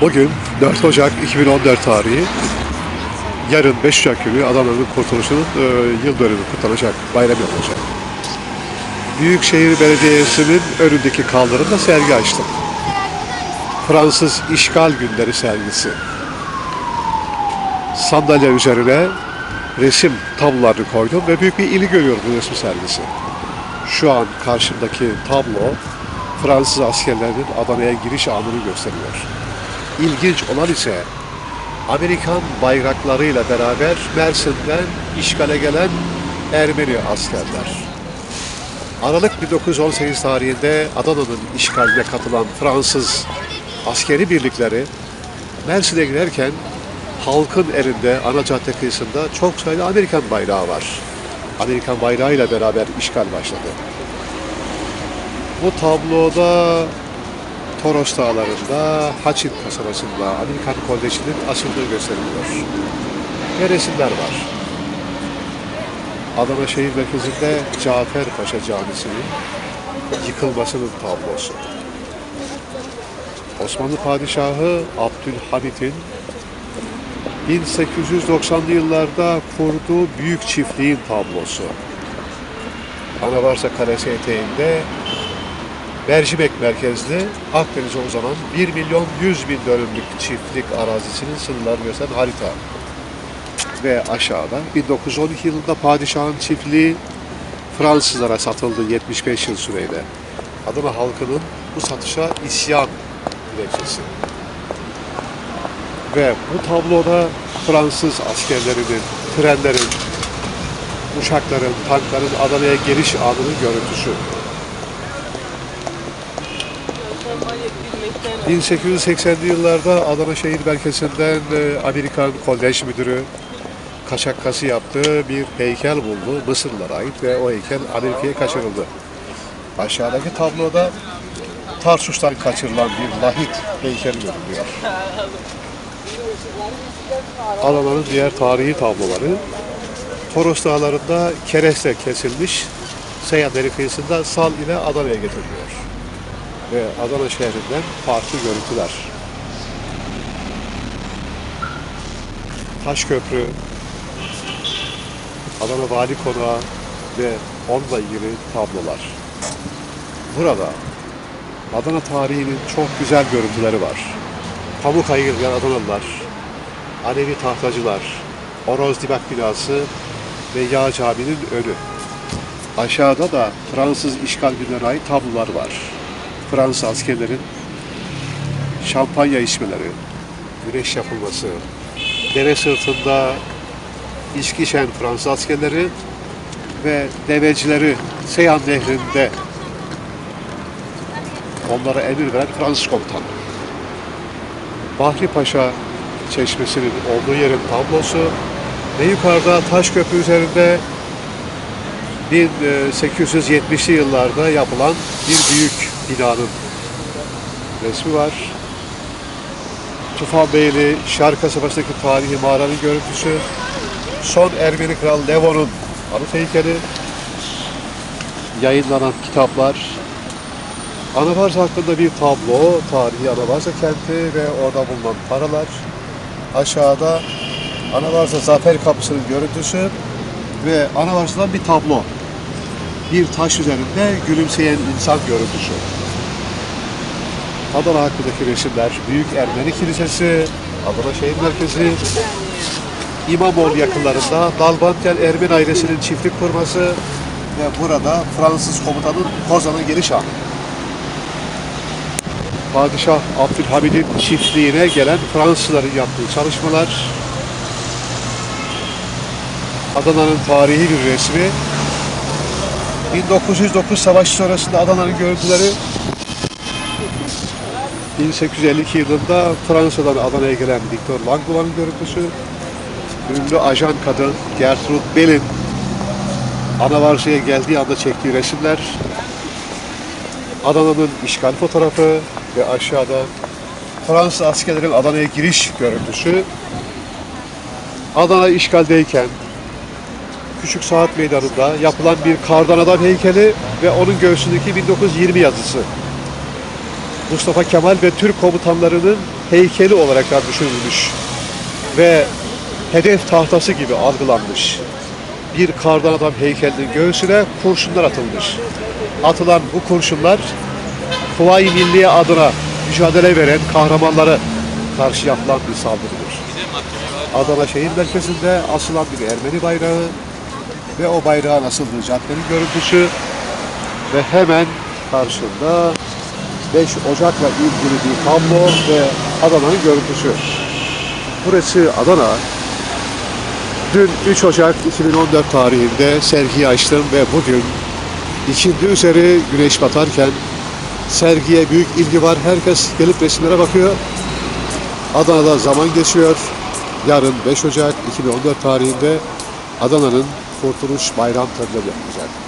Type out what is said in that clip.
Bugün 4 Ocak 2014 tarihi. Yarın 5 Ocak günü Adana'nın kurtuluşunun e, yıl dönümü kutlanacak, bayram yapılacak. Büyükşehir Belediyesi'nin önündeki kaldırımda sergi açtım. Fransız İşgal Günleri sergisi. Sandalye üzerine resim tablolarını koydum ve büyük bir ilgi görüyorum bu resim sergisi. Şu an karşımdaki tablo Fransız askerlerinin Adana'ya giriş anını gösteriyor. İlginç olan ise Amerikan bayraklarıyla beraber Mersin'den işgale gelen Ermeni askerler. Aralık 1918 tarihinde Adana'nın işgaline katılan Fransız askeri birlikleri Mersin'e girerken halkın elinde ana cadde kıyısında çok sayıda Amerikan bayrağı var. Amerikan bayrağıyla beraber işgal başladı. Bu tabloda Toros Dağları'nda, Haçin kasabasında Amerikan Koleji'nin açıldığı gösteriliyor. Ve resimler var. Adana şehir merkezinde Cafer Paşa Camisi'nin yıkılmasının tablosu. Osmanlı Padişahı Abdülhamit'in 1890'lı yıllarda kurduğu büyük çiftliğin tablosu. Anavarsa Kalesi eteğinde Mercimek merkezli Akdeniz'e uzanan 1 milyon 100 bin dönümlük çiftlik arazisinin sınırlarını gösteren harita. Ve aşağıda 1912 yılında padişahın çiftliği Fransızlara satıldı 75 yıl süreyle. Adana halkının bu satışa isyan dilekçesi. Ve bu tabloda Fransız askerlerinin, trenlerin, uçakların, tankların Adana'ya geliş anının görüntüsü. 1880'li yıllarda Adana şehir merkezinden e, Amerikan Kolej Müdürü kaçak kası yaptığı bir heykel buldu. Mısırlılara ait ve o heykel Amerika'ya kaçırıldı. Aşağıdaki tabloda Tarsus'tan kaçırılan bir lahit heykeli görülüyor. Adana'nın diğer tarihi tabloları Toros Dağları'nda kereste kesilmiş Seyhanları kıyısında sal ile Adana'ya getiriliyor. Ve Adana şehrinden farklı görüntüler. Taşköprü, Adana Vali Konağı ve onunla ilgili tablolar. Burada Adana tarihinin çok güzel görüntüleri var. Pamuk ayırgan Adanalılar, Alevi tahtacılar, Oroz Dibak binası ve Yağ Camii'nin önü. Aşağıda da Fransız işgal günlerine ait tablolar var. Fransız askerlerin şampanya içmeleri, güneş yapılması, dere sırtında içki Fransız askerleri ve devecileri Seyhan Nehri'nde onlara emir veren Fransız komutan. Bahri Paşa Çeşmesi'nin olduğu yerin tablosu ve yukarıda Taşköprü üzerinde 1870'li yıllarda yapılan bir büyük binanın resmi var. Tufanbeyli Şark kasabasındaki tarihi mağaranın görüntüsü. Son Ermeni Kral Levon'un anıt heykeli. Yayınlanan kitaplar. Anavarsa hakkında bir tablo, tarihi Anavarsa kenti ve orada bulunan paralar. Aşağıda Anavarsa Zafer Kapısı'nın görüntüsü ve Anavarsa'dan bir tablo. Bir taş üzerinde gülümseyen insan görüntüsü. Adana hakkındaki resimler, Büyük Ermeni Kilisesi, Adana Şehir Merkezi, İmamoğlu yakınlarında Dalbantel Ermeni ailesinin çiftlik kurması ve burada Fransız komutanın Kozan'a geliş anı. Padişah Abdülhamid'in çiftliğine gelen Fransızların yaptığı çalışmalar, Adana'nın tarihi bir resmi, 1909 savaşı sonrasında Adana'nın görüntüleri 1852 yılında Fransa'dan Adana'ya gelen Victor Langlois'un görüntüsü, ünlü ajan kadın Gertrude Bell'in Anavarsa'ya geldiği anda çektiği resimler, Adana'nın işgal fotoğrafı ve aşağıda Fransız askerlerin Adana'ya giriş görüntüsü, Adana işgaldeyken Küçük Saat Meydanı'nda yapılan bir kardan adam heykeli ve onun göğsündeki 1920 yazısı. Mustafa Kemal ve Türk komutanlarının heykeli olarak düşünülmüş ve hedef tahtası gibi algılanmış. Bir kardan adam heykelinin göğsüne kurşunlar atılmış. Atılan bu kurşunlar Kuvayi Milliye adına mücadele veren kahramanlara karşı yapılan bir saldırıdır. Adana şehir merkezinde asılan bir Ermeni bayrağı ve o bayrağın asıldığı caddenin görüntüsü ve hemen karşında 5 Ocak'la ilgili bir tablo ve Adana'nın görüntüsü. Burası Adana. Dün 3 Ocak 2014 tarihinde sergiyi açtım ve bugün ikindi üzeri güneş batarken sergiye büyük ilgi var. Herkes gelip resimlere bakıyor. Adana'da zaman geçiyor. Yarın 5 Ocak 2014 tarihinde Adana'nın Kurtuluş Bayram töreni yapılacak.